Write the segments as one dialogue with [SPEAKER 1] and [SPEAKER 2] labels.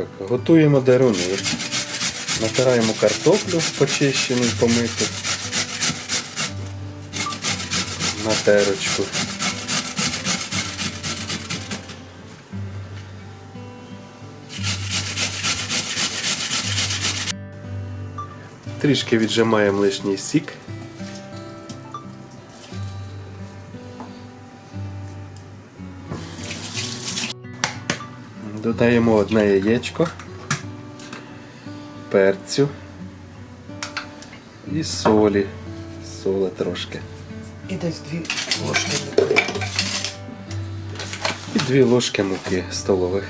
[SPEAKER 1] Так, готуємо деруни. Натираємо картоплю почищену, помиту. На терочку. Трішки віджимаємо лишній сік. Додаємо одне яєчко, перцю і солі. Соли трошки.
[SPEAKER 2] І десь дві ложки муки.
[SPEAKER 1] І дві ложки муки столових.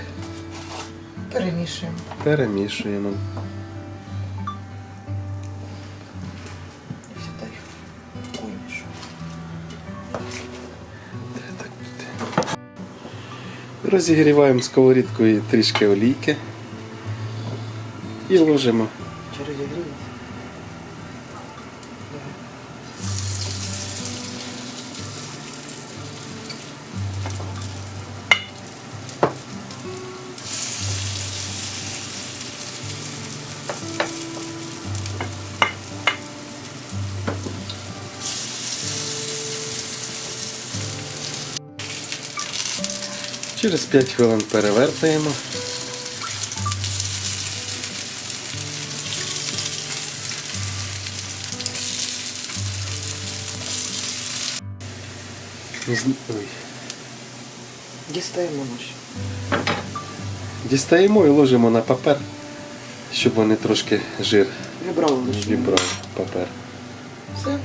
[SPEAKER 2] Перемішуємо.
[SPEAKER 1] Перемішуємо. Розігріваємо сковорідкою трішки олійки і ложимо.
[SPEAKER 2] Чи розігріється?
[SPEAKER 1] Через 5 хвилин перевертаємо. Ой.
[SPEAKER 2] Дістаємо наші.
[SPEAKER 1] Дістаємо і ложимо на папер, щоб вони трошки жир
[SPEAKER 2] лише.
[SPEAKER 1] вібрав папер.
[SPEAKER 2] Все.